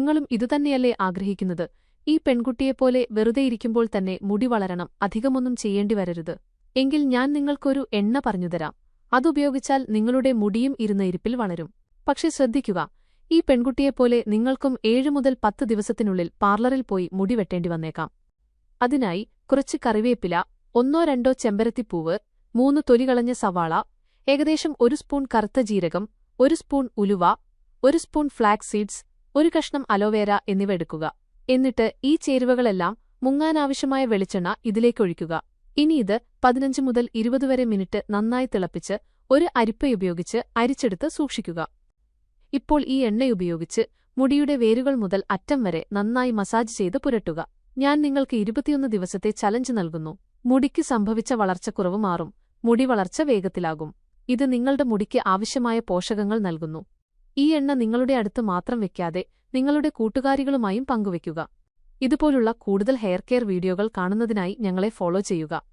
നിങ്ങളും ഇതുതന്നെയല്ലേ ആഗ്രഹിക്കുന്നത്? ഈ പെൺകുട്ടിയെപ്പോലെ വെറുതെ ഇരിക്കുമ്പോൾ തന്നെ മുടി വളരണം അധികമൊന്നും ചെയ്യേണ്ടി വരരുത്. എങ്കിൽ ഞാൻ നിങ്ങൾക്കൊരു എണ്ണ പറഞ്ഞുതരാം അതുപയോഗിച്ചാൽ നിങ്ങളുടെ മുടിയും ഇരുന്ന ഇരിപ്പിൽ വളരും. പക്ഷെ ശ്രദ്ധിക്കുക ഈ പെൺകുട്ടിയെപ്പോലെ നിങ്ങൾക്കും ഏഴു മുതൽ പത്ത് ദിവസത്തിനുള്ളിൽ പാർലറിൽ പോയി മുടി വെട്ടേണ്ടി വന്നേക്കാം. അതിനായി കുറച്ച് കറിവേപ്പില ഒന്നോ രണ്ടോ ചെമ്പരത്തിപ്പൂവ് മൂന്ന് തൊലികളഞ്ഞ സവാള ഏകദേശം ഒരു സ്പൂൺ കറുത്ത ജീരകം ഒരു സ്പൂൺ ഉലുവ ഒരു സ്പൂൺ ഫ്ളാക്സ് സീഡ്സ് ഒരു കഷ്ണം അലോവേര എന്നിവ എടുക്കുക. എന്നിട്ട് ഈ ചേരുവകളെല്ലാം മുങ്ങാനാവശ്യമായ വെളിച്ചെണ്ണ ഇതിലേക്കൊഴിക്കുക ഇനി ഇത് പതിനഞ്ച് മുതൽ ഇരുപത് വരെ മിനിറ്റ് നന്നായി തിളപ്പിച്ച് ഒരു അരിപ്പയുപയോഗിച്ച് അരിച്ചെടുത്ത് സൂക്ഷിക്കുക. ഇപ്പോൾ ഈ എണ്ണയുപയോഗിച്ച് മുടിയുടെ വേരുകൾ മുതൽ അറ്റം വരെ നന്നായി മസാജ് ചെയ്ത് പുരട്ടുക. ഞാൻ നിങ്ങൾക്ക് ഇരുപത്തിയൊന്ന് ദിവസത്തെ ചലഞ്ച് നൽകുന്നു. മുടിക്ക് സംഭവിച്ച വളർച്ചക്കുറവ് മാറും. മുടി വളർച്ച വേഗത്തിലാകും. ഇത് നിങ്ങളുടെ മുടിക്ക് ആവശ്യമായ പോഷകങ്ങൾ നൽകുന്നു. ഈ എണ്ണ നിങ്ങളുടെ അടുത്ത് മാത്രം വെക്കാതെ നിങ്ങളുടെ കൂട്ടുകാരികളുമായും പങ്കുവെക്കുക. ഇതുപോലുള്ള കൂടുതൽ ഹെയർ കെയർ വീഡിയോകൾ കാണുന്നതിനായി ഞങ്ങളെ ഫോളോ ചെയ്യുക.